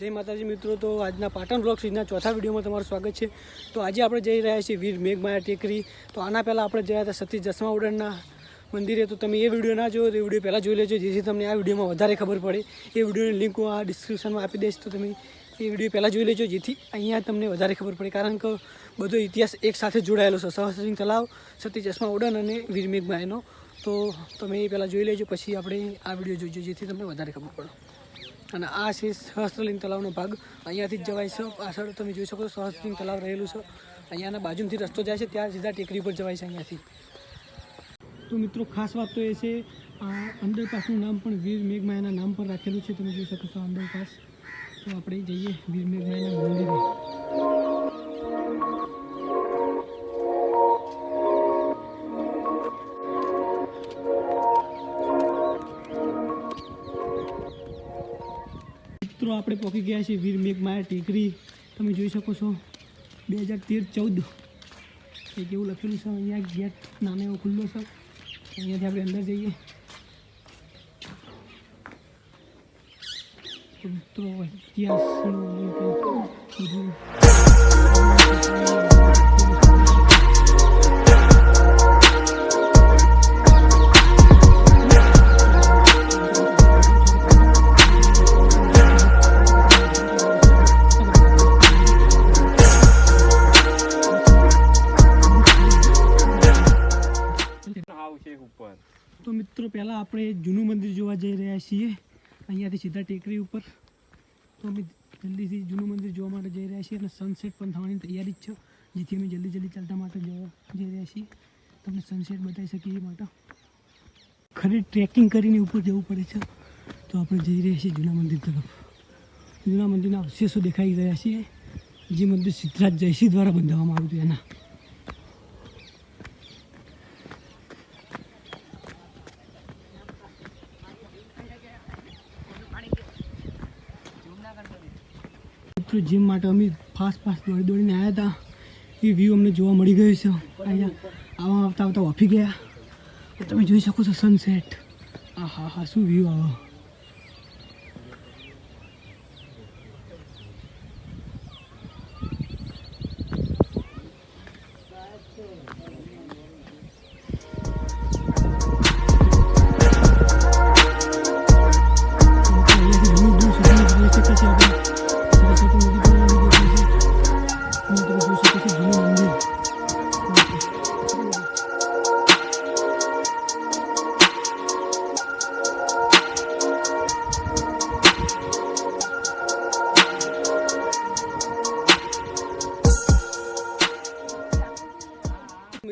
જય માતાજી મિત્રો, તો આજના પાટણ બ્લોક સિરીઝના ચોથા વિડીયોમાં તમારું સ્વાગત છે. તો આજે આપણે જઈ રહ્યા છીએ વીર મેઘમાયા ટેકરી. તો આના પહેલાં આપણે જયા હતા સતીશ જસમા ઉડનના મંદિરે. તો તમે એ વીડિયો ના જોયો, તો એ વીડિયો પહેલાં જોઈ લેજો, જેથી તમને આ વિડીયોમાં વધારે ખબર પડે. એ વિડીયોની લિંક હું આ ડિસ્ક્રિપ્શનમાં આપી દઈશ, તો તમે એ વીડિયો પહેલાં જોઈ લેજો, જેથી અહીંયા તમને વધારે ખબર પડે. કારણ કે બધો ઇતિહાસ એક સાથે જોડાયેલો છે. સહસ્ત્રિંગ તલાવ, સતી ચશ્મા ઉડન અને વીર મેઘમાયાનો. તો તમે એ પહેલાં જોઈ લેજો, પછી આપણે આ વીડિયો જોઈજો, જેથી તમને વધારે ખબર પડે. અને આ છે સહસ્ત્રલિંગ તળાવનો ભાગ. અહીંયાથી જ જવાય છે. પાછળ તમે જોઈ શકો છો, સહસ્ત્રલિંગ તળાવ રહેલું છે. અહીંયાના બાજુથી રસ્તો જાય છે, ત્યાં સીધા ટેકરી પર જવાય છે અહીંયાથી. તો મિત્રો, ખાસ વાત તો એ છે, આ અંડરપાસનું નામ પણ વીર મેઘમાયાના નામ પર રાખેલું છે. તમે જોઈ શકો છો અંડરપાસ. તો આપણે જઈએ વીર મેઘમાયાના મંદિરે. મિત્રો, આપણે પહોંચી ગયા છીએ વીર મેઘમાયા ટેકરી. તમે જોઈ શકો છો બે હજાર તેર ચૌદ. એ કેવું લખેલું છે અહીંયા? ગેટ નામે એવો ખુલ્લો છે. અહીંયાથી આપણે અંદર જઈએ. મિત્રો, ઇતિહાસનું આપણે જૂનું મંદિર જોવા જઈ રહ્યા છીએ. અહીંયાથી સીધા ટેકરી ઉપર. તો અમે જલ્દીથી જૂનું મંદિર જોવા માટે જઈ રહ્યા છીએ અને સનસેટ પણ થવાની તૈયારી જ છે. જેથી અમે જલ્દી જલ્દી ચાલતા માટે જવા જઈ રહ્યા છીએ. તમને સનસેટ બતાવી શકીએ એ માટે. ખરી ટ્રેકિંગ કરીને ઉપર જવું પડે છે. તો આપણે જઈ રહ્યા છીએ જૂના મંદિર તરફ. જૂના મંદિરના અવશેષો દેખાઈ રહ્યા છીએ જે મંદિર સિદ્ધરાજ જયસિંહ દ્વારા બંધાવવામાં આવ્યું હતું એના. મિત્રો જીમ માટે અમે ફાસ્ટ ફાસ્ટ દોડી દોડીને આવ્યા હતા. એ વ્યૂ અમને જોવા મળી ગયું છે. અહીંયા આવા આવતા આવતા ઓફી ગયા. તમે જોઈ શકો છો સનસેટ આ હા હા શું વ્યૂ આવો.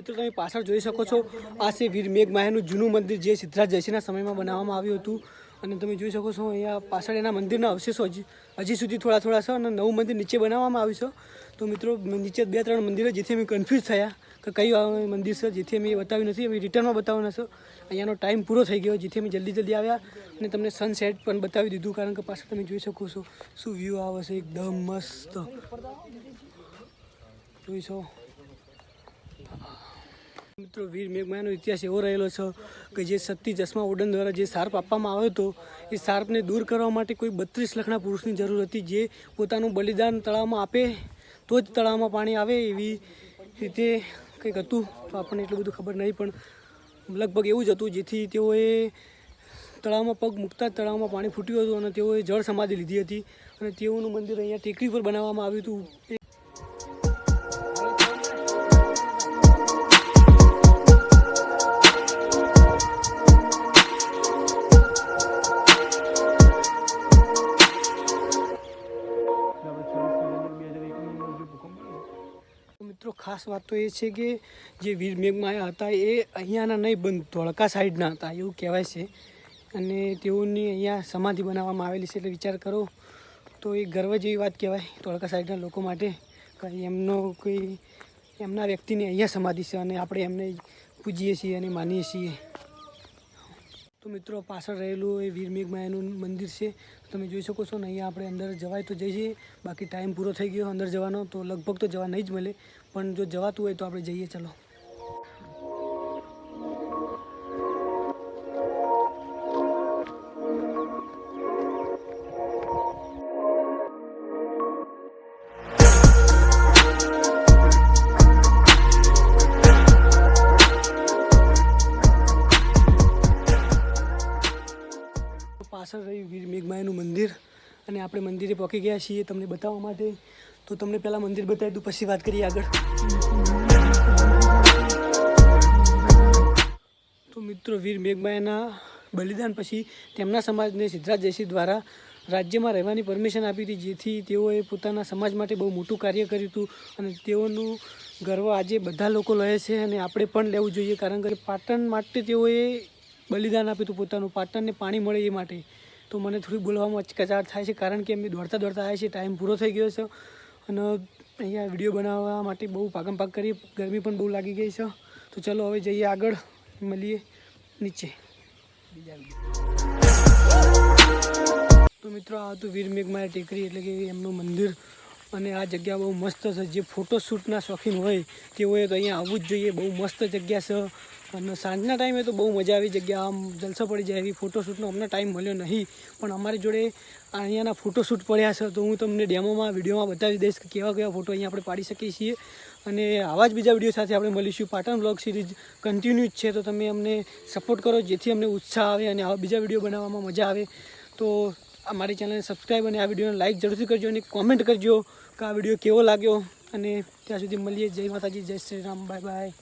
મિત્રો તમે પાછળ જોઈ શકો છો? આ છે વીર મેઘમાયાનું જૂનું મંદિર જે સિદ્ધરાજ જયસિંહના સમયમાં બનાવવામાં આવ્યું હતું. અને તમે જોઈ શકો છો, અહીંયા પાછળ એના મંદિરના અવશેષો હજી હજી સુધી થોડા થોડા છે અને નવું મંદિર નીચે બનાવવામાં આવ્યું છે. તો મિત્રો, નીચે બે ત્રણ મંદિરો જેથી અમે કન્ફ્યુઝ થયા કે કયું મંદિર છે, જેથી અમે બતાવ્યું નથી. અમે રિટર્નમાં બતાવવાના છે. અહીંયાનો ટાઈમ પૂરો થઈ ગયો, જેથી અમે જલ્દી જલ્દી આવ્યા અને તમને સનસેટ પણ બતાવી દીધું, કારણ કે પાછળ તમે જોઈ શકો છો શું વ્યૂ આવે છે, એકદમ મસ્ત. જોઈ છો મિત્રો, વીર મેઘમાયાનો ઇતિહાસ એવો રહેલો છે કે જે સત્તી ચશ્મા ઉડન દ્વારા જે સાર્પ આપવામાં આવ્યો હતો, એ સાર્પને દૂર કરવા માટે કોઈ બત્રીસ લાખના પુરુષની જરૂર હતી. જે પોતાનું બલિદાન તળાવમાં આપે, તો જ તળાવમાં પાણી આવે એવી રીતે કંઈક હતું. તો આપણને એટલું બધું ખબર નહીં, પણ લગભગ એવું જ હતું, જેથી તેઓએ તળાવમાં પગ મૂકતા જ તળાવમાં પાણી ફૂટ્યું હતું અને તેઓએ જળ સમાધિ લીધી હતી. અને તેઓનું મંદિર અહીંયા ટેકરી પર બનાવવામાં આવ્યું હતું. ખાસ વાત તો એ છે કે જે વીર મેઘમાયા હતા એ અહીંયાના નહીં બંધ ધોળકા સાઈડના હતા, એવું કહેવાય છે. અને તેઓની અહીંયા સમાધિ બનાવવામાં આવેલી છે એટલે વિચાર કરો તો એ ગર્વ જેવી વાત કહેવાય ધોળકા સાઈડના લોકો માટે. કંઈ એમનો કોઈ, એમના વ્યક્તિની અહીંયા સમાધિ છે અને આપણે એમને પૂજીએ છીએ અને માનીએ છીએ. તો મિત્રો, પાછળ રહેલું એ વીર મેઘમાયાનું મંદિર છે. તમે જોઈ શકો છો ને, અહીંયા આપણે અંદર જવાય તો જઈએ. બાકી ટાઈમ પૂરો થઈ ગયો અંદર જવાનો, તો લગભગ તો જવા નહીં જ મળે. પણ જો જવાતું હોય તો આપણે જઈએ, ચલો. અને આપણે મંદિરે પહોંચી ગયા છીએ તમને બતાવવા માટે. તો તમને પહેલાં મંદિર બતાવી દઉં, પછી વાત કરીએ આગળ. તો મિત્રો વીર મેઘમાયાના બલિદાન પછી તેમના સમાજને સિદ્ધરાજ જયસિંહ દ્વારા રાજ્યમાં રહેવાની પરમિશન આપી હતી, જેથી તેઓએ પોતાના સમાજ માટે બહુ મોટું કાર્ય કર્યું હતું અને તેઓનું ગર્વ આજે બધા લોકો લે છે અને આપણે પણ લેવું જોઈએ, કારણ કે પાટણ માટે તેઓએ બલિદાન આપ્યું હતું પોતાનું, પાટણને પાણી મળે એ માટે. તો મને થોડી બોલવામાં અચકચાટ થાય છે, કારણ કે અમે દોડતા દોડતા આવ્યા છીએ, ટાઈમ પૂરો થઈ ગયો છે અને અહીંયા વીડિયો બનાવવા માટે બહુ પાગમ પાક કરી ગરમી પણ બહુ લાગી ગઈ છે. તો ચલો હવે જઈએ આગળ, મળીએ નીચે. તો મિત્રો, આ હતું વીર મેઘમાયા ટેકરી, એટલે કે એમનું મંદિર અને આ જગ્યા બહુ મસ્ત છે. જે ફોટોશૂટના શોખીન હોય તેઓએ તો અહીંયા આવવું જ જોઈએ. બહુ મસ્ત જગ્યા છે. અને સાંજના ટાઈમે તો બહુ મજા આવી જગ્યા. આમ જલસો પડી જાય એવી ફોટોશૂટનો અમને ટાઈમ મળ્યો નહીં. પણ અમારી જોડે અહીંયાના ફોટોશૂટ પડ્યા છે. તો હું તમને ડેમોમાં, વિડીયોમાં બતાવી દઈશ કે કેવા કેવા ફોટો અહીંયા આપણે પાડી શકીએ છીએ. અને આવા જ બીજા વીડિયો સાથે આપણે મળીશું. પાટણ બ્લોગ સિરીઝ કન્ટિન્યુ છે. તો તમે અમને સપોર્ટ કરો જેથી અમને ઉત્સાહ આવે અને આવા બીજા વીડિયો બનાવવામાં મજા આવે. તો અમારી ચેનલને સબસ્ક્રાઈબ અને આ વિડીયોને લાઇક જરૂરથી કરજો અને કોમેન્ટ કરજો કે આ વીડિયો કેવો લાગ્યો. અને ત્યાં સુધી મળીએ. જય માતાજી, જય શ્રી રામ. Bye bye